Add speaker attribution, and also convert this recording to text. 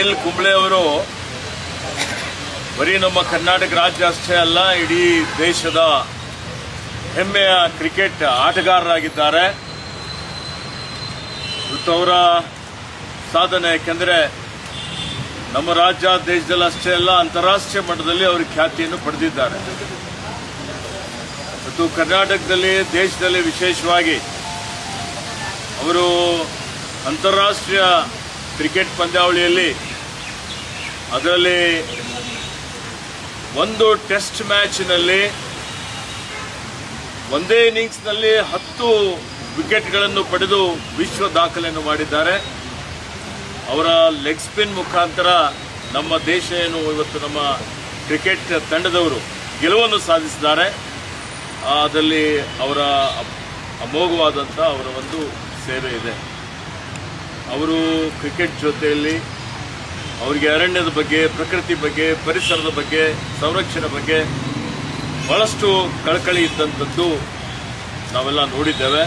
Speaker 1: ಅನಿಲ್ ಕುಂಬ್ಳೆ ಅವರು ಬರೀ ನಮ್ಮ ಕರ್ನಾಟಕ ರಾಜ್ಯ ಅಷ್ಟೇ ಅಲ್ಲ, ಇಡೀ ದೇಶದ ಹೆಮ್ಮೆಯ ಕ್ರಿಕೆಟ್ ಆಟಗಾರರಾಗಿದ್ದಾರೆ. ಅವರ ಸಾಧನೆ, ಯಾಕೆಂದರೆ ನಮ್ಮ ರಾಜ್ಯ ದೇಶದಲ್ಲಿ ಅಷ್ಟೇ ಅಲ್ಲ, ಅಂತಾರಾಷ್ಟ್ರೀಯ ಮಟ್ಟದಲ್ಲಿ ಅವರು ಖ್ಯಾತಿಯನ್ನು ಪಡೆದಿದ್ದಾರೆ. ಮತ್ತು ಕರ್ನಾಟಕದಲ್ಲಿ, ದೇಶದಲ್ಲಿ ವಿಶೇಷವಾಗಿ ಅವರು ಅಂತಾರಾಷ್ಟ್ರೀಯ ಕ್ರಿಕೆಟ್ ಪಂದ್ಯಾವಳಿಯಲ್ಲಿ ಅದರಲ್ಲಿ ಒಂದು ಟೆಸ್ಟ್ ಮ್ಯಾಚ್ನಲ್ಲಿ ಒಂದೇ ಇನ್ನಿಂಗ್ಸ್ನಲ್ಲಿ ಹತ್ತು ವಿಕೆಟ್ಗಳನ್ನು ಪಡೆದು ವಿಶ್ವ ದಾಖಲೆಯನ್ನು ಮಾಡಿದ್ದಾರೆ. ಅವರ ಲೆಗ್ ಸ್ಪಿನ್ ಮುಖಾಂತರ ನಮ್ಮ ದೇಶ ಏನು ಇವತ್ತು ನಮ್ಮ ಕ್ರಿಕೆಟ್ ತಂಡದವರು ಗೆಲುವನ್ನು ಸಾಧಿಸಿದ್ದಾರೆ. ಅದರಲ್ಲಿ ಅವರ ಅಮೋಘವಾದಂಥ ಅವರ ಒಂದು ಸೇವೆ ಇದೆ. ಅವರು ಕ್ರಿಕೆಟ್ ಜೊತೆಯಲ್ಲಿ ಅವರಿಗೆ ಅರಣ್ಯದ ಬಗ್ಗೆ ಪ್ರಕೃತಿ ಬಗ್ಗೆ ಪರಿಸರದ ಬಗ್ಗೆ ಸಂರಕ್ಷಣೆ ಬಗ್ಗೆ ಬಹಳಷ್ಟು ಕಳಕಳಿ ಇದ್ದಂಥದ್ದು ನಾವೆಲ್ಲ ನೋಡಿದ್ದೇವೆ.